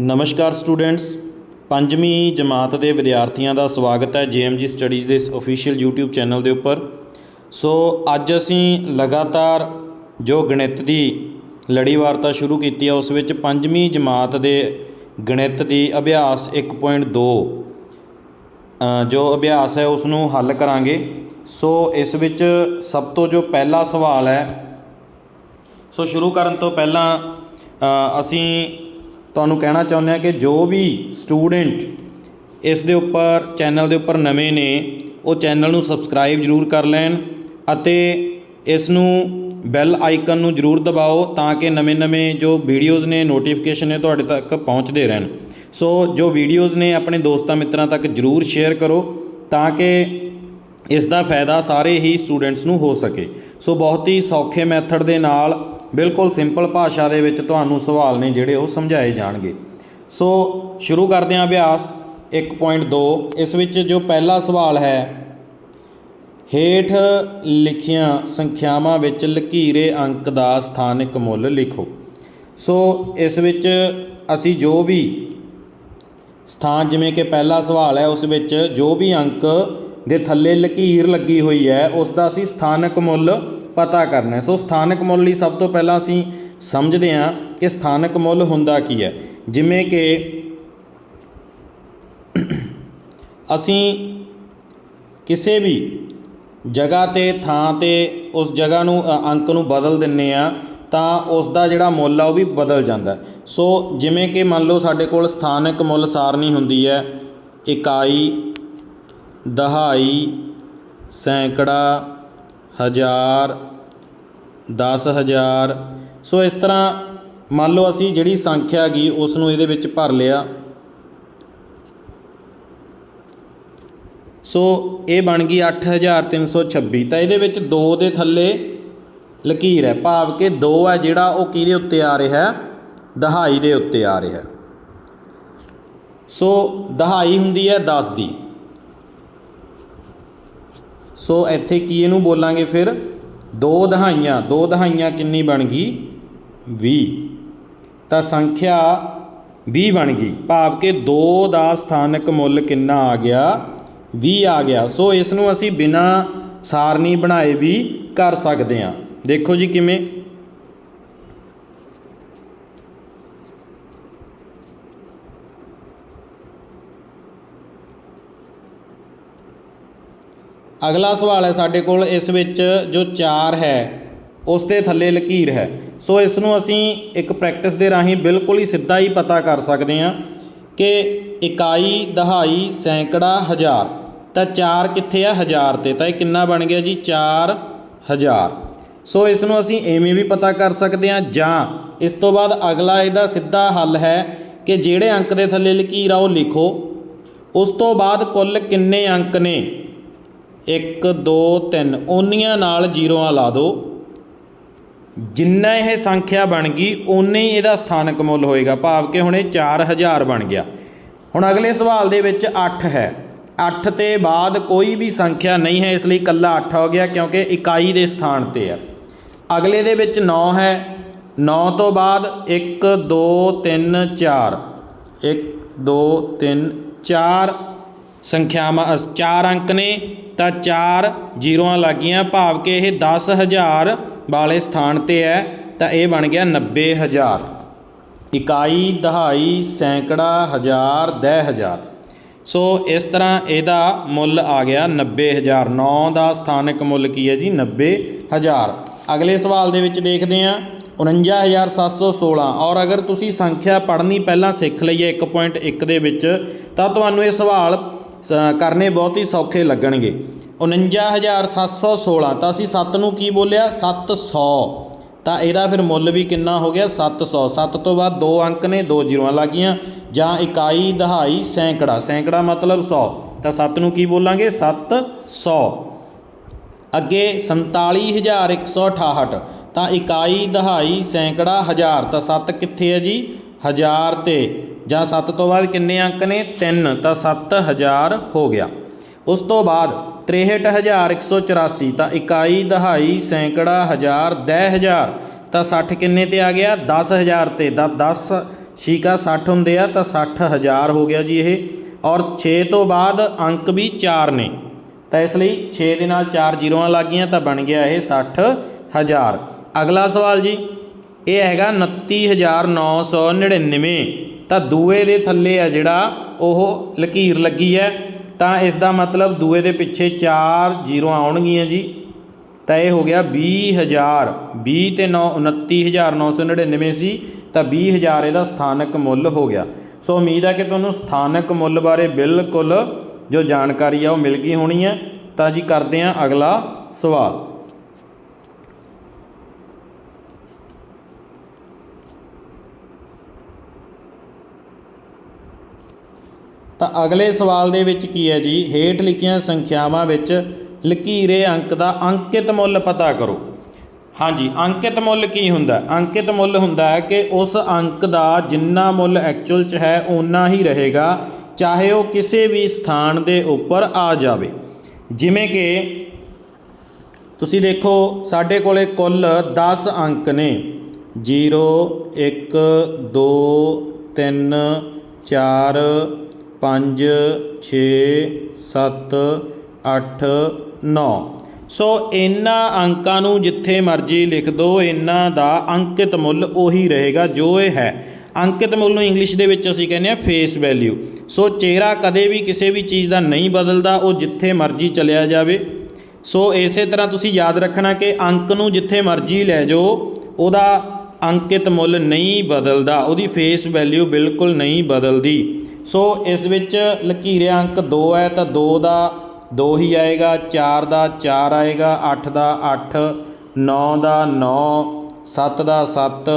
ਨਮਸਕਾਰ ਸਟੂਡੈਂਟਸ ਪੰਜਵੀਂ ਜਮਾਤ ਦੇ ਵਿਦਿਆਰਥੀਆਂ ਦਾ ਸਵਾਗਤ ਹੈ ਜੀਐਮਜੀ ਸਟੱਡੀਜ਼ ਦੇ ਇਸ ਅਫੀਸ਼ੀਅਲ YouTube ਚੈਨਲ ਦੇ ਉੱਪਰ। ਸੋ ਅੱਜ ਅਸੀਂ ਲਗਾਤਾਰ ਜੋ ਗਣਿਤ ਦੀ ਲੜੀ ਵਾਰਤਾ ਸ਼ੁਰੂ ਕੀਤੀ ਹੈ ਉਸ ਵਿੱਚ ਪੰਜਵੀਂ ਜਮਾਤ ਦੇ ਗਣਿਤ ਦੀ ਅਭਿਆਸ 1.2 ਅ, ਜੋ ਅਭਿਆਸ ਹੈ ਉਸ ਨੂੰ ਹੱਲ ਕਰਾਂਗੇ। ਸੋ ਇਸ ਵਿੱਚ ਸਭ ਤੋਂ ਜੋ ਪਹਿਲਾ ਸਵਾਲ ਹੈ ਸੋ ਸ਼ੁਰੂ ਕਰਨ ਤੋਂ ਪਹਿਲਾਂ ਅਸੀਂ ਤੁਹਾਨੂੰ ਕਹਿਣਾ ਚਾਹੁੰਦੇ ਹਾਂ ਕਿ ਜੋ ਵੀ ਸਟੂਡੈਂਟ ਇਸ ਦੇ ਉੱਪਰ, ਚੈਨਲ ਦੇ ਉੱਪਰ ਨਵੇਂ ਨੇ, ਉਹ ਚੈਨਲ ਨੂੰ ਸਬਸਕ੍ਰਾਈਬ ਜਰੂਰ ਕਰ ਲੈਣ ਅਤੇ ਇਸ ਨੂੰ ਬੈਲ ਆਈਕਨ ਨੂੰ ਜਰੂਰ ਦਬਾਓ ਤਾਂ ਕਿ ਨਵੇਂ-ਨਵੇਂ ਜੋ ਵੀਡੀਓਜ਼ ਨੇ ਨੋਟੀਫਿਕੇਸ਼ਨ ਨੇ ਤੁਹਾਡੇ ਤੱਕ ਪਹੁੰਚਦੇ ਰਹਿਣ। ਸੋ ਜੋ ਵੀਡੀਓਜ਼ ਨੇ, ਆਪਣੇ ਦੋਸਤਾਂ ਮਿੱਤਰਾਂ ਤੱਕ ਜਰੂਰ ਸ਼ੇਅਰ ਕਰੋ ਤਾਂ ਕਿ ਇਸ ਦਾ ਫਾਇਦਾ ਸਾਰੇ ਹੀ ਸਟੂਡੈਂਟਸ ਨੂੰ ਹੋ ਸਕੇ। ਸੋ ਬਹੁਤ ਹੀ ਸੌਖੇ ਮੈਥਡ ਦੇ ਨਾਲ ਬਿਲਕੁਲ ਸਿੰਪਲ ਭਾਸ਼ਾ ਦੇ ਵਿੱਚ ਤੁਹਾਨੂੰ ਸਵਾਲ ਨੇ ਜਿਹੜੇ ਉਹ ਸਮਝਾਏ ਜਾਣਗੇ। ਸੋ ਸ਼ੁਰੂ ਕਰਦੇ ਹਾਂ ਅਭਿਆਸ 1.2 ਇਸ ਵਿੱਚ ਜੋ ਪਹਿਲਾ ਸਵਾਲ ਹੈ, ਹੇਠ ਲਿਖੀਆਂ ਸੰਖਿਆਵਾਂ ਵਿੱਚ ਲਕੀਰੇ ਅੰਕ ਦਾ ਸਥਾਨਕ ਮੁੱਲ ਲਿਖੋ। ਸੋ ਇਸ ਵਿੱਚ ਅਸੀਂ ਜੋ ਵੀ ਸਥਾਨ ਜਿਵੇਂ ਕਿ ਪਹਿਲਾ ਸਵਾਲ ਹੈ, ਉਸ ਵਿੱਚ ਜੋ ਵੀ ਅੰਕ ਦੇ ਥੱਲੇ ਲਕੀਰ ਲੱਗੀ ਹੋਈ ਹੈ, ਉਸ ਦਾ ਅਸੀਂ ਸਥਾਨਕ ਮੁੱਲ ਪਤਾ ਕਰਨਾ ਹੈ। ਸੋ ਸਥਾਨਕ ਮੁੱਲ ਲਈ ਸਭ ਤੋਂ ਪਹਿਲਾਂ ਅਸੀਂ ਸਮਝਦੇ ਹਾਂ ਕਿ ਸਥਾਨਕ ਮੁੱਲ ਹੁੰਦਾ ਕੀ ਹੈ। ਜਿਵੇਂ ਕਿ ਅਸੀਂ ਕਿਸੇ ਵੀ ਜਗ੍ਹਾ ਤੇ, ਥਾਂ ਤੇ ਉਸ ਜਗ੍ਹਾ ਨੂੰ ਅੰਕ ਨੂੰ ਬਦਲ ਦਿੰਨੇ ਆ ਤਾਂ ਉਸ ਦਾ ਜਿਹੜਾ ਮੁੱਲ ਆ ਉਹ ਵੀ ਬਦਲ ਜਾਂਦਾ ਸੋ ਜਿਵੇਂ ਕਿ ਮੰਨ ਲਓ ਸਾਡੇ ਕੋਲ ਸਥਾਨਕ ਮੁੱਲ ਸਾਰਣੀ ਹੁੰਦੀ ਹੈ। ਇਕਾਈ, ਦਹਾਈ, ਸੈਂਕੜਾ ਹਜ਼ਾਰ, ਦਸ ਹਜ਼ਾਰ। ਸੋ ਇਸ ਤਰ੍ਹਾਂ ਮੰਨ ਲਓ ਅਸੀਂ ਜਿਹੜੀ ਸੰਖਿਆ ਗਈ ਉਸ ਨੂੰ ਇਹਦੇ ਵਿੱਚ ਭਰ ਲਿਆ। ਸੋ ਇਹ ਬਣ ਗਈ 8326 ਤਾਂ ਇਹਦੇ ਵਿੱਚ 2 ਦੇ ਥੱਲੇ ਲਕੀਰ ਹੈ। ਭਾਵ ਕਿ 2 ਹੈ ਜਿਹੜਾ ਉਹ ਕਿਹਦੇ ਉੱਤੇ ਆ ਰਿਹਾ ਦਹਾਈ ਦੇ ਉੱਤੇ ਆ ਰਿਹਾ ਸੋ ਦਹਾਈ ਹੁੰਦੀ ਹੈ 10 ਦੀ। ਸੋ ਇੱਥੇ ਕੀ ਇਹਨੂੰ ਬੋਲਾਂਗੇ ਫਿਰ? ਦੋ ਦਹਾਈਆਂ ਦੋ ਦਹਾਈਆਂ ਕਿੰਨੀ ਬਣ ਗਈ? 20 ਤਾਂ ਸੰਖਿਆ 20 ਬਣ ਗਈ। ਭਾਵ ਕਿ 2 ਦਾ ਸਥਾਨਕ ਮੁੱਲ ਕਿੰਨਾ ਆ ਗਿਆ? 20 ਆ ਗਿਆ। ਸੋ ਇਸ ਨੂੰ ਅਸੀਂ ਬਿਨਾ ਸਾਰਣੀ ਬਣਾਏ ਵੀ ਕਰ ਸਕਦੇ ਹਾਂ। ਦੇਖੋ ਜੀ ਕਿਵੇਂ ਅਗਲਾ ਸਵਾਲ ਹੈ ਸਾਡੇ ਕੋਲ, ਇਸ ਵਿੱਚ ਜੋ 4 ਹੈ, ਉਸ ਦੇ ਥੱਲੇ ਲਕੀਰ ਹੈ। ਸੋ ਇਸ ਨੂੰ ਅਸੀਂ ਇੱਕ ਪ੍ਰੈਕਟਿਸ ਦੇ ਰਾਹੀਂ ਬਿਲਕੁਲ ਹੀ ਸਿੱਧਾ ਹੀ ਪਤਾ ਕਰ ਸਕਦੇ ਹਾਂ ਕਿ ਇਕਾਈ, ਦਹਾਈ, ਸੈਂਕੜਾ, ਹਜ਼ਾਰ। ਤਾਂ 4 ਕਿੱਥੇ ਆ? ਹਜ਼ਾਰ ਤੇ। ਤਾਂ ਇਹ ਕਿੰਨਾ ਬਣ ਗਿਆ ਜੀ? 4000 ਸੋ ਇਸ ਨੂੰ ਅਸੀਂ ਐਵੇਂ ਵੀ ਪਤਾ ਕਰ ਸਕਦੇ ਹਾਂ, ਜਾਂ ਇਸ ਤੋਂ ਬਾਅਦ ਅਗਲਾ ਇਹਦਾ ਸਿੱਧਾ ਹੱਲ ਹੈ ਕਿ ਜਿਹੜੇ ਅੰਕ ਦੇ ਥੱਲੇ ਲਕੀਰ ਆ, ਉਹ ਲਿਖੋ। ਉਸ ਤੋਂ ਬਾਅਦ ਕੁੱਲ ਕਿੰਨੇ ਅੰਕ ਨੇ? 1 2 3 ਓਨੀਆਂ ਨਾਲ ਜ਼ੀਰੋਆਂ ਲਾ ਦਿਓ ਜਿੰਨਾ ਇਹ ਸੰਖਿਆ ਬਣ ਗਈ, ਓਨੇ ਹੀ ਇਹਦਾ ਸਥਾਨਕ ਮੁੱਲ ਹੋਏਗਾ। ਭਾਵ ਕਿ ਹੁਣ ਇਹ 4000 ਬਣ ਗਿਆ। ਹੁਣ ਅਗਲੇ ਸਵਾਲ ਦੇ ਵਿੱਚ 8 ਹੈ। 8 ਤੇ ਬਾਅਦ ਕੋਈ ਵੀ ਸੰਖਿਆ ਨਹੀਂ ਹੈ, ਇਸ ਲਈ ਇਕੱਲਾ 8 ਹੋ ਗਿਆ, ਕਿਉਂਕਿ ਇਕਾਈ ਦੇ ਸਥਾਨ ਤੇ ਹੈ ਅਗਲੇ ਦੇ ਵਿੱਚ 9 ਹੈ। 9 ਤੋਂ ਬਾਅਦ 1 2 3 4 1 2 3 4 ਸੰਖਿਆਵਾਂ ਚਾਰ ਅੰਕ ਨੇ। ਤਾਂ ਚਾਰ ਜ਼ੀਰੋਆਂ ਲੱਗੀਆਂ, ਭਾਵ ਕਿ ਇਹ 10000 ਵਾਲੇ ਸਥਾਨ ਤੇ ਹੈ, ਤਾਂ ਇਹ ਬਣ ਗਿਆ 90000 ਇਕਾਈ, ਦਹਾਈ, ਸੈਂਕੜਾ, ਹਜ਼ਾਰ, ਦਹ ਹਜ਼ਾਰ। ਸੋ ਇਸ ਤਰ੍ਹਾਂ ਇਹਦਾ ਮੁੱਲ ਆ ਗਿਆ 90000 9 ਦਾ ਸਥਾਨਕ ਮੁੱਲ ਕੀ ਹੈ ਜੀ? 90000 ਅਗਲੇ ਸਵਾਲ ਦੇ ਵਿੱਚ ਦੇਖਦੇ ਹਾਂ। 49716 ਔਰ ਅਗਰ ਤੁਸੀਂ ਸੰਖਿਆ ਪੜ੍ਹਨੀ ਪਹਿਲਾਂ ਸਿੱਖ ਲਈ ਹੈ 1.1 ਦੇ ਵਿੱਚ, ਤਾਂ ਤੁਹਾਨੂੰ ਇਹ ਸਵਾਲ ਕਰਨੇ ਬਹੁਤ ਹੀ ਸੌਖੇ ਲੱਗਣਗੇ। 49716 ਤਾਂ ਅਸੀਂ 7 ਨੂੰ ਕੀ ਬੋਲਿਆ? 700 ਤਾਂ ਇਹਦਾ ਫਿਰ ਮੁੱਲ ਵੀ ਕਿੰਨਾ ਹੋ ਗਿਆ? 700 7 ਤੋਂ ਬਾਅਦ ਦੋ ਅੰਕ ਨੇ, ਦੋ ਜ਼ੀਰੋਆਂ ਲੱਗੀਆਂ ਜਾਂ ਇਕਾਈ, ਦਹਾਈ, ਸੈਂਕੜਾ। ਸੈਂਕੜਾ ਮਤਲਬ 100 ਤਾਂ 7 ਨੂੰ ਕੀ ਬੋਲਾਂਗੇ? 700 ਅੱਗੇ 47168 ਤਾਂ ਇਕਾਈ, ਦਹਾਈ, ਸੈਂਕੜਾ, ਹਜ਼ਾਰ। ਤਾਂ 7 ਕਿੱਥੇ ਹੈ ਜੀ? ਹਜ਼ਾਰ ਤੇ। ਜਾਂ 7 ਤੋਂ ਬਾਅਦ ਕਿੰਨੇ ਅੰਕ ਨੇ? 3 ਤਾਂ 7000 ਹੋ ਗਿਆ। ਉਸ ਤੋਂ ਬਾਅਦ 63184 ਤਾਂ ਇਕਾਈ, ਦਹਾਈ, ਸੈਂਕੜਾ ਹਜ਼ਾਰ, ਦਹ ਹਜ਼ਾਰ, ਤਾਂ 60 ਕਿੰਨੇ ਤੇ ਆ ਗਿਆ? 10000 ਤੇ। ਦਾ 10 ਛੀਕਾ 60 ਹੁੰਦੇ ਆ, ਤਾਂ 60000 ਹੋ ਗਿਆ ਜੀ ਇਹ। ਔਰ 6 ਤੋਂ ਬਾਅਦ ਅੰਕ ਵੀ 4 ਨੇ। ਤਾਂ ਇਸ ਲਈ 6 ਦੇ ਨਾਲ 4 ਜ਼ੀਰੋਆਂ ਲੱਗ ਗਈਆਂ, ਤਾਂ ਬਣ ਗਿਆ ਇਹ 60000 ਅਗਲਾ ਸਵਾਲ ਜੀ, ਇਹ ਹੈਗਾ 29999 ਤਾਂ ਦੂਏ ਦੇ ਥੱਲੇ ਆ ਜਿਹੜਾ ਉਹ ਲਕੀਰ ਲੱਗੀ ਹੈ। ਤਾਂ ਇਸ ਦਾ ਮਤਲਬ ਦੂਏ ਦੇ ਪਿੱਛੇ 4 ਜੀਰੋ ਆਉਣਗੀਆਂ ਜੀ। ਤਾਂ ਇਹ ਹੋ ਗਿਆ 20000 20 ਤੇ 9 29999 ਸੀ ਤਾਂ 20000 ਇਹਦਾ ਸਥਾਨਕ ਮੁੱਲ ਹੋ ਗਿਆ। ਸੋ ਉਮੀਦ ਹੈ ਕਿ ਤੁਹਾਨੂੰ ਸਥਾਨਕ ਮੁੱਲ ਬਾਰੇ ਬਿਲਕੁਲ ਜੋ ਜਾਣਕਾਰੀ ਆ ਉਹ ਮਿਲ ਗਈ ਹੋਣੀ ਹੈ। ਤਾਂ ਜੀ ਕਰਦੇ ਹਾਂ ਅਗਲਾ ਸਵਾਲ। ਤਾਂ ਅਗਲੇ ਸਵਾਲ ਦੇ ਵਿੱਚ ਕੀ ਹੈ ਜੀ? ਹੇਠ ਲਿਖੀਆਂ ਸੰਖਿਆਵਾਂ ਵਿੱਚ ਲਕੀਰੇ ਅੰਕ ਦਾ ਅੰਕਿਤ ਮੁੱਲ ਪਤਾ ਕਰੋ। ਹਾਂਜੀ, ਅੰਕਿਤ ਮੁੱਲ ਕੀ ਹੁੰਦਾ? ਅੰਕਿਤ ਮੁੱਲ ਹੁੰਦਾ ਹੈ ਕਿ ਉਸ ਅੰਕ ਦਾ ਜਿੰਨਾ ਮੁੱਲ ਐਕਚੁਅਲ ਚ ਹੈ, ਓਨਾ ਹੀ ਰਹੇਗਾ, ਚਾਹੇ ਉਹ ਕਿਸੇ ਵੀ ਸਥਾਨ ਦੇ ਉੱਪਰ ਆ ਜਾਵੇ। ਜਿਵੇਂ ਕਿ ਤੁਸੀਂ ਦੇਖੋ, ਸਾਡੇ ਕੋਲੇ ਕੁੱਲ 10 ਅੰਕ ਨੇ। 0 1 2 3 4 5 6 7 8 9 ਸੋ ਇਹਨਾਂ ਅੰਕਾਂ ਨੂੰ ਜਿੱਥੇ ਮਰਜ਼ੀ ਲਿਖ ਦਿਓ ਇਹਨਾਂ ਦਾ ਅੰਕਿਤ ਮੁੱਲ ਉਹੀ ਰਹੇਗਾ ਜੋ ਇਹ ਹੈ। ਅੰਕਿਤ ਮੁੱਲ ਨੂੰ ਇੰਗਲਿਸ਼ ਦੇ ਵਿੱਚ ਅਸੀਂ ਕਹਿੰਦੇ ਆ ਫੇਸ ਵੈਲਿਊ ਸੋ ਚਿਹਰਾ ਕਦੇ ਵੀ ਕਿਸੇ ਵੀ ਚੀਜ਼ ਦਾ ਨਹੀਂ ਬਦਲਦਾ, ਉਹ ਜਿੱਥੇ ਮਰਜ਼ੀ ਚਲਿਆ ਜਾਵੇ। ਸੋ ਇਸੇ ਤਰ੍ਹਾਂ ਤੁਸੀਂ ਯਾਦ ਰੱਖਣਾ ਕਿ ਅੰਕ ਨੂੰ ਜਿੱਥੇ ਮਰਜ਼ੀ ਲੈ ਜਾਓ, ਉਹਦਾ ਅੰਕਿਤ ਮੁੱਲ ਨਹੀਂ ਬਦਲਦਾ, ਉਹਦੀ ਫੇਸ ਵੈਲਿਊ ਬਿਲਕੁਲ ਨਹੀਂ ਬਦਲਦੀ। ਸੋ ਇਸ ਵਿੱਚ ਲਕੀਰੇ ਅੰਕ 2 ਹੈ ਤਾਂ 2 ਦਾ 2 ਹੀ ਆਏਗਾ 4 ਦਾ 4 ਆਏਗਾ 8 ਦਾ 8 9 ਦਾ 9 7 ਦਾ 7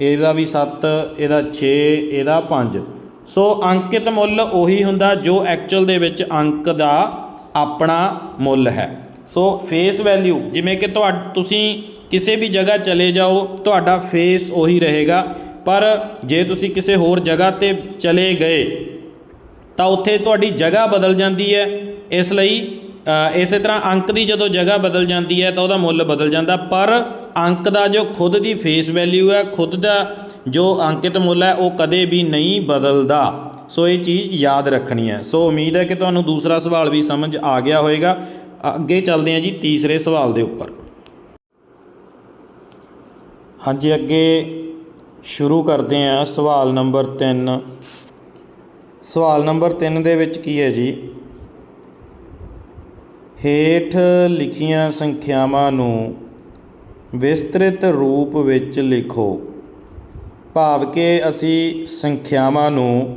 ਇਹਦਾ ਵੀ 7 ਇਹਦਾ 6 ਇਹਦਾ 5 ਸੋ ਅੰਕਿਤ ਮੁੱਲ ਉਹੀ ਹੁੰਦਾ ਜੋ ਐਕਚੁਅਲ ਦੇ ਵਿੱਚ ਅੰਕ ਦਾ ਆਪਣਾ ਮੁੱਲ ਹੈ। ਸੋ ਫੇਸ ਵੈਲਿਊ ਜਿਵੇਂ ਕਿ ਤੁਹਾ ਤੁਸੀਂ ਕਿਸੇ ਵੀ ਜਗ੍ਹਾ ਚਲੇ ਜਾਓ, ਤੁਹਾਡਾ ਫੇਸ ਉਹੀ ਰਹੇਗਾ। ਪਰ ਜੇ ਤੁਸੀਂ ਕਿਸੇ ਹੋਰ ਜਗ੍ਹਾ ਤੇ ਚਲੇ ਗਏ ਤਾਂ ਉੱਥੇ ਤੁਹਾਡੀ ਜਗ੍ਹਾ ਬਦਲ ਜਾਂਦੀ ਹੈ। ਇਸ ਲਈ ਅ, ਇਸੇ ਤਰ੍ਹਾਂ ਅੰਕ ਦੀ ਜਦੋਂ ਜਗ੍ਹਾ ਬਦਲ ਜਾਂਦੀ ਹੈ ਤਾਂ ਉਹਦਾ ਮੁੱਲ ਬਦਲ ਜਾਂਦਾ। ਪਰ ਅੰਕ ਦਾ ਜੋ ਖੁਦ ਦੀ ਫੇਸ ਵੈਲਿਊ ਹੈ ਖੁਦ ਦਾ ਜੋ ਅੰਕਿਤ ਮੁੱਲ ਹੈ ਉਹ ਕਦੇ ਵੀ ਨਹੀਂ ਬਦਲਦਾ। ਸੋ ਇਹ ਚੀਜ਼ ਯਾਦ ਰੱਖਣੀ ਹੈ। ਸੋ ਉਮੀਦ ਹੈ ਕਿ ਤੁਹਾਨੂੰ ਦੂਸਰਾ ਸਵਾਲ ਵੀ ਸਮਝ ਆ ਗਿਆ ਹੋਵੇਗਾ। ਅੱਗੇ ਚੱਲਦੇ ਹਾਂ ਜੀ ਤੀਸਰੇ ਸਵਾਲ ਦੇ ਉੱਪਰ। ਹਾਂਜੀ ਅੱਗੇ ਸ਼ੁਰੂ ਕਰਦੇ ਹਾਂ ਸਵਾਲ ਨੰਬਰ 3 ਸਵਾਲ ਨੰਬਰ 3 ਦੇ ਵਿੱਚ ਕੀ ਹੈ ਜੀ? ਹੇਠ ਲਿਖੀਆਂ ਸੰਖਿਆਵਾਂ ਨੂੰ ਵਿਸਤ੍ਰਿਤ ਰੂਪ ਵਿੱਚ ਲਿਖੋ। ਭਾਵ ਕਿ ਅਸੀਂ ਸੰਖਿਆਵਾਂ ਨੂੰ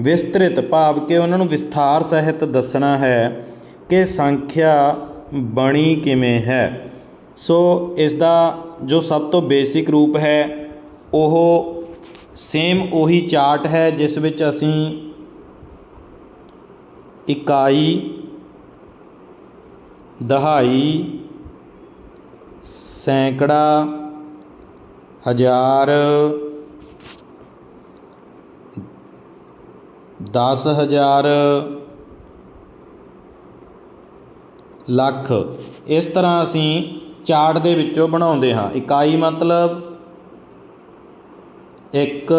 ਵਿਸਤ੍ਰਿਤ, ਭਾਵ ਕਿ ਉਹਨਾਂ ਨੂੰ ਵਿਸਥਾਰ ਸਹਿਤ ਦੱਸਣਾ ਹੈ ਕਿ ਸੰਖਿਆ ਬਣੀ ਕਿਵੇਂ ਹੈ। ਸੋ ਇਸ ਦਾ ਜੋ ਸਭ ਤੋਂ ਬੇਸਿਕ ਰੂਪ ਹੈ, ਉਹ ਸੇਮ ਉਹੀ ਚਾਰਟ ਹੈ ਜਿਸ ਵਿੱਚ ਅਸੀਂ ਇਕਾਈ, ਦਹਾਈ, ਸੈਂਕੜਾ, ਹਜ਼ਾਰ, ਦਸ ਹਜ਼ਾਰ, ਲੱਖ। ਇਸ ਤਰ੍ਹਾਂ ਅਸੀਂ ਚਾਰਟ ਦੇ ਵਿੱਚੋਂ ਬਣਾਉਂਦੇ ਹਾਂ। ਇਕਾਈ ਮਤਲਬ ਇੱਕ,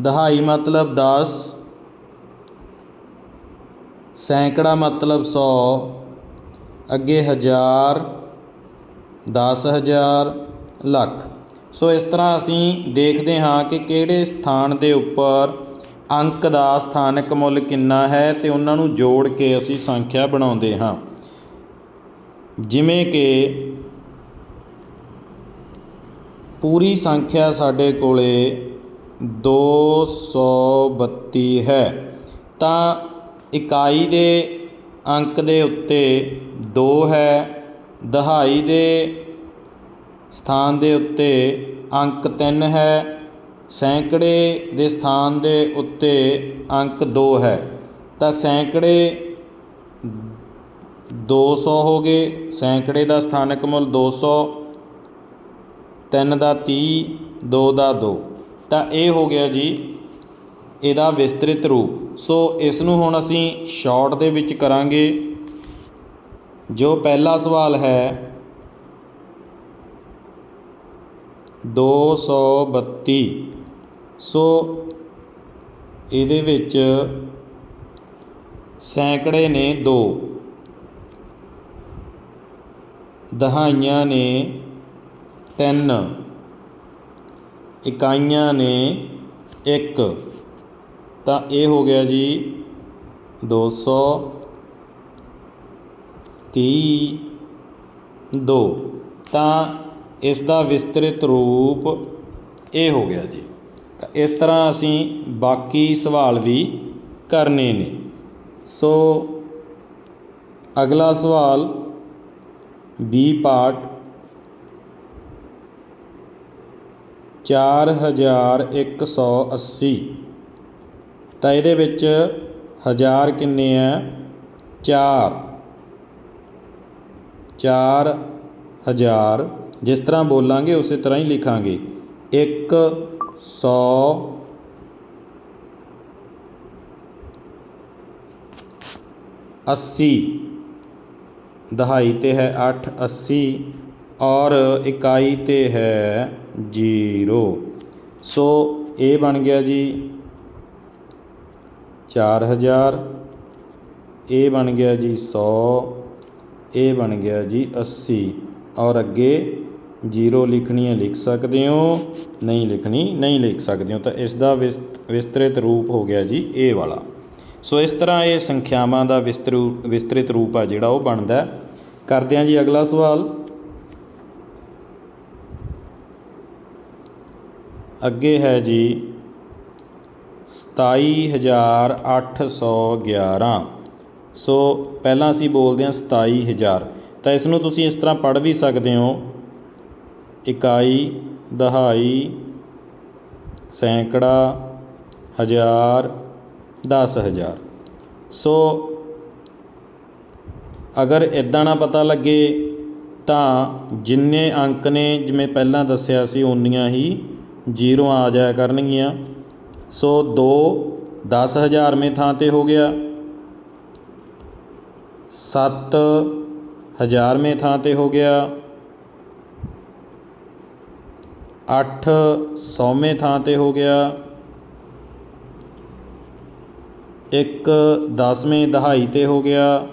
ਦਹਾਈ ਮਤਲਬ 10 ਸੈਂਕੜਾ ਮਤਲਬ 100 ਅੱਗੇ ਹਜ਼ਾਰ 10000 ਲੱਖ। ਸੋ ਇਸ ਤਰ੍ਹਾਂ ਅਸੀਂ ਦੇਖਦੇ ਹਾਂ ਕਿ ਕਿਹੜੇ ਸਥਾਨ ਦੇ ਉੱਪਰ ਅੰਕ ਦਾ ਸਥਾਨਕ ਮੁੱਲ ਕਿੰਨਾ ਹੈ ਤੇ ਉਹਨਾਂ ਨੂੰ ਜੋੜ ਕੇ ਅਸੀਂ ਸੰਖਿਆ ਬਣਾਉਂਦੇ ਹਾਂ। ਜਿਵੇਂ ਕਿ ਪੂਰੀ ਸੰਖਿਆ ਸਾਡੇ ਕੋਲੇ 232 ਹੈ, ਤਾਂ ਇਕਾਈ ਦੇ ਅੰਕ ਦੇ ਉੱਤੇ ਦੋ ਹੈ, ਦਹਾਈ ਦੇ ਸਥਾਨ ਦੇ ਉੱਤੇ ਅੰਕ ਤਿੰਨ ਹੈ, ਸੈਂਕੜੇ ਦੇ ਸਥਾਨ ਦੇ ਉੱਤੇ ਅੰਕ 2 ਹੈ। ਤਾਂ ਸੈਂਕੜੇ 200 ਹੋ ਗਏ, ਸੈਂਕੜੇ ਦਾ ਸਥਾਨਕ ਮੁੱਲ 200 3 ਦਾ 30 2 ਦਾ 2 ਤਾਂ ਇਹ ਹੋ ਗਿਆ ਜੀ, ਇਹਦਾ ਵਿਸਤ੍ਰਿਤ ਰੂਪ। ਸੋ ਇਸ ਨੂੰ ਹੁਣ ਅਸੀਂ ਸ਼ਾਰਟ ਦੇ ਵਿੱਚ ਕਰਾਂਗੇ। ਜੋ ਪਹਿਲਾ ਸਵਾਲ ਹੈ 232 ਸੋ ਇਹਦੇ ਵਿੱਚ ਸੈਂਕੜੇ ਨੇ 2 ਦਹਾਈਆਂ ਨੇ 3 ਇਕਾਈਆਂ ਨੇ 1 ਤਾਂ ਇਹ ਹੋ ਗਿਆ ਜੀ 200 ਤੀਹ ਦੋ। ਤਾਂ ਇਸ ਦਾ ਵਿਸਤ੍ਰਿਤ ਰੂਪ ਇਹ ਹੋ ਗਿਆ ਜੀ। ਤਾਂ ਇਸ ਤਰ੍ਹਾਂ ਅਸੀਂ ਬਾਕੀ ਸਵਾਲ ਵੀ ਕਰਨੇ ਨੇ। ਸੋ ਅਗਲਾ ਸਵਾਲ ਬੀ ਪਾਰਟ 4180 ਤਾਂ ਇਹਦੇ ਵਿੱਚ ਹਜ਼ਾਰ ਕਿੰਨੇ ਆ? ਚਾਰ। ਚਾਰ ਹਜ਼ਾਰ। ਜਿਸ ਤਰ੍ਹਾਂ ਬੋਲਾਂਗੇ, ਉਸੇ ਤਰ੍ਹਾਂ ਹੀ ਲਿਖਾਂਗੇ। ਇੱਕ ਸੌ ਅੱਸੀ। ਦਹਾਈ ਤੇ ਹੈ 8 80 ਔਰ ਇਕਾਈ ਤੇ ਹੈ 0 ਸੋ ਇਹ ਬਣ ਗਿਆ ਜੀ 4000 ਇਹ ਬਣ ਗਿਆ ਜੀ 100 ਇਹ ਬਣ ਗਿਆ ਜੀ 80 ਔਰ ਅੱਗੇ ਜ਼ੀਰੋ ਲਿਖਣੀ ਹੈ, ਲਿਖ ਸਕਦੇ ਹੋ। ਨਹੀਂ ਲਿਖਣੀ, ਨਹੀਂ ਲਿਖ ਸਕਦੇ ਹੋ। ਤਾਂ ਇਸ ਦਾ ਵਿਸਤ- ਵਿਸਤ੍ਰਿਤ ਰੂਪ ਹੋ ਗਿਆ ਜੀ ਇਹ ਵਾਲਾ। ਸੋ ਇਸ ਤਰ੍ਹਾਂ ਇਹ ਸੰਖਿਆਵਾਂ ਦਾ ਵਿਸਤਰੂ, ਵਿਸਤ੍ਰਿਤ ਰੂਪ ਆ ਜਿਹੜਾ ਉਹ ਬਣਦਾ ਹੈ। ਕਰਦੇ ਹਾਂ ਜੀ ਅਗਲਾ ਸਵਾਲ। ਅੱਗੇ ਹੈ ਜੀ 27811 ਸੋ ਪਹਿਲਾਂ ਅਸੀਂ ਬੋਲਦੇ ਹਾਂ ਸਤਾਈ ਹਜ਼ਾਰ। ਤਾਂ ਇਸ ਨੂੰ ਤੁਸੀਂ ਇਸ ਤਰ੍ਹਾਂ ਪੜ੍ਹ ਵੀ ਸਕਦੇ ਹੋ। ਇਕਾਈ, ਦਹਾਈ, ਸੈਂਕੜਾ, ਹਜ਼ਾਰ, ਦਸ ਹਜ਼ਾਰ। ਸੋ ਅਗਰ ਇਦਾਂ ਨਾ ਪਤਾ ਲੱਗੇ, ਤਾਂ ਜਿੰਨੇ ਅੰਕ ਨੇ, ਜਿਵੇਂ ਪਹਿਲਾਂ ਦੱਸਿਆ ਸੀ, ਓਨੀਆਂ ਹੀ ਜ਼ੀਰੋ ਆ ਜਾਇਆ ਕਰਨਗੀਆਂ। ਸੋ 2 10000ਵੇਂ ਥਾਂ ਤੇ ਹੋ ਗਿਆ 7 ਹਜ਼ਾਰਵੇਂ ਥਾਂ ਤੇ ਹੋ ਗਿਆ 8 ਸੌਵੇਂ ਥਾਂ ਤੇ ਹੋ ਗਿਆ ਇੱਕ 10ਵੇਂ ਦਹਾਈ ਤੇ ਹੋ ਗਿਆ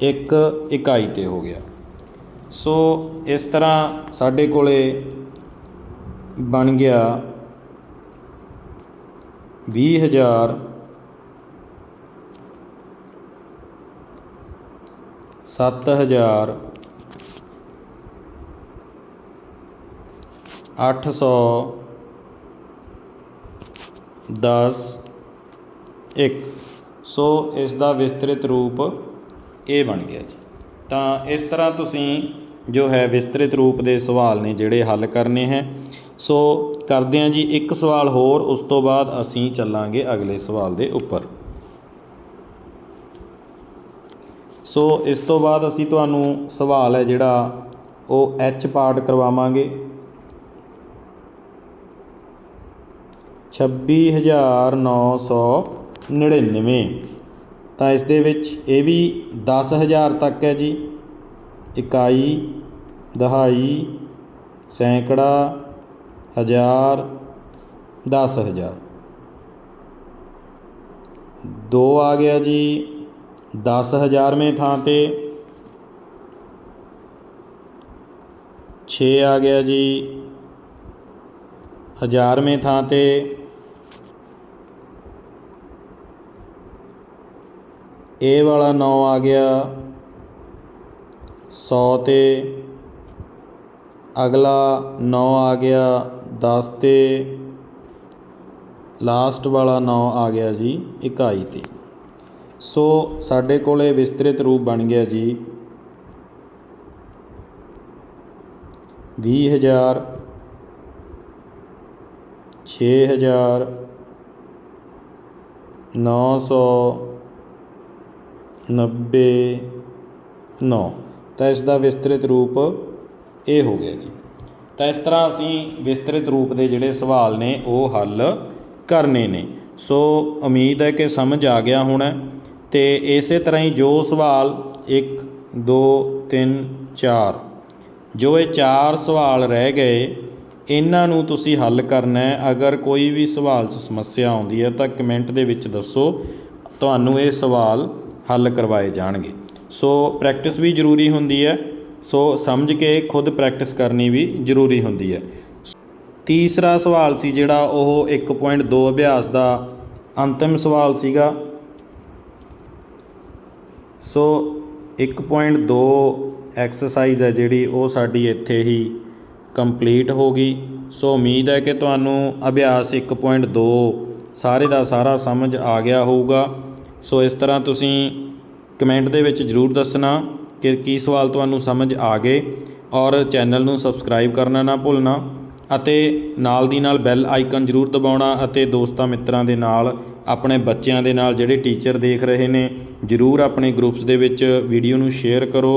ਇੱਕ ਇਕਾਈ ਤੇ ਹੋ ਗਿਆ ਸੋ ਇਸ ਤਰ੍ਹਾਂ ਸਾਡੇ ਕੋਲੇ ਬਣ ਗਿਆ ਵੀਹ ਹਜ਼ਾਰ ਸੱਤ ਹਜ਼ਾਰ ਅੱਠ ਸੌ ਦਸ ਇੱਕ। ਸੋ ਇਸ ਦਾ ਵਿਸਤ੍ਰਿਤ ਰੂਪ ਇਹ ਬਣ ਗਿਆ ਜੀ। ਤਾਂ ਇਸ ਤਰ੍ਹਾਂ ਤੁਸੀਂ ਜੋ ਹੈ ਵਿਸਤ੍ਰਿਤ ਰੂਪ ਦੇ ਸਵਾਲ ਨੇ ਜਿਹੜੇ ਹੱਲ ਕਰਨੇ ਹੈ। ਸੋ ਕਰਦੇ ਹਾਂ ਜੀ, ਇੱਕ ਸਵਾਲ ਹੋਰ, ਉਸ ਤੋਂ ਬਾਅਦ ਅਸੀਂ ਚੱਲਾਂਗੇ ਅਗਲੇ ਸਵਾਲ ਦੇ ਉੱਪਰ। ਸੋ, ਇਸ ਤੋਂ ਬਾਅਦ ਅਸੀਂ ਤੁਹਾਨੂੰ ਸਵਾਲ ਹੈ ਜਿਹੜਾ ਉਹ ਐਚ ਪਾਰਟ ਕਰਵਾਵਾਂਗੇ। 26999 ਤਾਂ ਇਸ ਦੇ ਵਿੱਚ ਇਹ ਵੀ 10000 ਤੱਕ ਹੈ ਜੀ। ਇਕਾਈ, ਦਹਾਈ, ਸੈਂਕੜਾ ਹਜ਼ਾਰ 10000 ਦੋ ਆ ਗਿਆ ਜੀ 10000ਵੇਂ ਥਾਂ ਤੇ। 6 ਆ ਗਿਆ ਜੀ ਹਜ਼ਾਰਵੇਂ ਥਾਂ ਤੇ। ਇਹ ਵਾਲਾ 9 ਆ ਗਿਆ 100 ਤੇ। ਅਗਲਾ ਨੌ ਆ ਗਿਆ, ਦਸ ਤੇ ਲਾਸਟ ਵਾਲਾ ਨੌ ਆ ਗਿਆ ਜੀ ਇਕਾਈ ਤੇ। ਸੋ ਸਾਡੇ ਕੋਲ ਇਹ ਵਿਸਤ੍ਰਿਤ ਰੂਪ ਬਣ ਗਿਆ ਜੀ। 20000 6000 900 90 9 ਤਾਂ ਇਸ ਦਾ ਵਿਸਤ੍ਰਿਤ ਰੂਪ ਇਹ ਹੋ ਗਿਆ ਜੀ। ਤਾਂ ਇਸ ਤਰ੍ਹਾਂ ਅਸੀਂ ਵਿਸਤ੍ਰਿਤ ਰੂਪ ਦੇ ਜਿਹੜੇ ਸਵਾਲ ਨੇ, ਉਹ ਹੱਲ ਕਰਨੇ ਨੇ। ਸੋ ਉਮੀਦ ਹੈ ਕਿ ਸਮਝ ਆ ਗਿਆ ਹੋਣਾ ਤੇ ਇਸੇ ਤਰ੍ਹਾਂ ਹੀ ਜੋ ਸਵਾਲ 1 2 3 4 ਜੋ ਇਹ ਚਾਰ ਸਵਾਲ ਰਹਿ ਗਏ, ਇਹਨਾਂ ਨੂੰ ਤੁਸੀਂ ਹੱਲ ਕਰਨਾ ਹੈ। ਅਗਰ ਕੋਈ ਵੀ ਸਵਾਲ 'ਚ ਸਮੱਸਿਆ ਆਉਂਦੀ ਹੈ, ਤਾਂ ਕਮੈਂਟ ਦੇ ਵਿੱਚ ਦੱਸੋ। ਤੁਹਾਨੂੰ ਇਹ ਸਵਾਲ ਹੱਲ ਕਰਵਾਏ ਜਾਣਗੇ। ਸੋ ਪ੍ਰੈਕਟਿਸ ਵੀ ਜ਼ਰੂਰੀ ਹੁੰਦੀ ਹੈ। ਸੋ ਸਮਝ ਕੇ ਖੁਦ ਪ੍ਰੈਕਟਿਸ ਕਰਨੀ ਵੀ ਜ਼ਰੂਰੀ ਹੁੰਦੀ ਹੈ। ਤੀਸਰਾ ਸਵਾਲ ਸੀ ਜਿਹੜਾ ਉਹ 1.2 ਅਭਿਆਸ ਦਾ ਅੰਤਿਮ ਸਵਾਲ ਸੀਗਾ। ਸੋ 1.2 ਐਕਸਰਸਾਈਜ਼ ਹੈ ਜਿਹੜੀ ਉਹ ਸਾਡੀ ਇੱਥੇ ਹੀ ਕੰਪਲੀਟ ਹੋ ਗਈ। ਸੋ ਉਮੀਦ ਹੈ ਕਿ ਤੁਹਾਨੂੰ ਅਭਿਆਸ 1.2 ਸਾਰੇ ਦਾ ਸਾਰਾ ਸਮਝ ਆ ਗਿਆ ਹੋਊਗਾ। ਸੋ ਇਸ ਤਰ੍ਹਾਂ ਤੁਸੀਂ ਕਮੈਂਟ ਦੇ ਵਿੱਚ ਜਰੂਰ ਦੱਸਣਾ। ਕਿ ਕੀ ਸਵਾਲ ਤੁਹਾਨੂੰ ਸਮਝ ਆ ਗਏ ਔਰ ਚੈਨਲ ਨੂੰ ਸਬਸਕ੍ਰਾਈਬ ਕਰਨਾ ਨਾ ਭੁੱਲਣਾ ਅਤੇ ਨਾਲ ਦੀ ਨਾਲ ਬੈਲ ਆਈਕਨ ਜਰੂਰ ਦਬਾਉਣਾ ਅਤੇ ਦੋਸਤਾਂ ਮਿੱਤਰਾਂ ਦੇ ਨਾਲ, ਆਪਣੇ ਬੱਚਿਆਂ ਦੇ ਨਾਲ ਜਿਹੜੇ ਟੀਚਰ ਦੇਖ ਰਹੇ ਨੇ, ਜਰੂਰ ਆਪਣੇ ਗਰੁੱਪਸ ਦੇ ਵਿੱਚ ਵੀਡੀਓ ਨੂੰ ਸ਼ੇਅਰ ਕਰੋ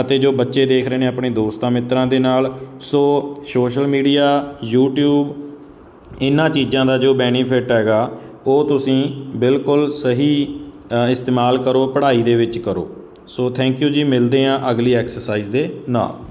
ਅਤੇ ਜੋ ਬੱਚੇ ਦੇਖ ਰਹੇ ਨੇ ਆਪਣੇ ਦੋਸਤਾਂ ਮਿੱਤਰਾਂ ਦੇ ਨਾਲ। ਸੋ ਸੋਸ਼ਲ ਮੀਡੀਆ YouTube ਇਹਨਾਂ ਚੀਜ਼ਾਂ ਦਾ ਜੋ ਬੈਨੀਫਿਟ ਹੈਗਾ, ਉਹ ਤੁਸੀਂ ਬਿਲਕੁਲ ਸਹੀ ਇਸਤੇਮਾਲ ਕਰੋ, ਪੜ੍ਹਾਈ ਦੇ ਵਿੱਚ ਕਰੋ। ਸੋ ਥੈਂਕ ਯੂ ਜੀ ਮਿਲਦੇ ਹਾਂ ਅਗਲੀ ਐਕਸਰਸਾਈਜ਼ ਦੇ ਨਾਲ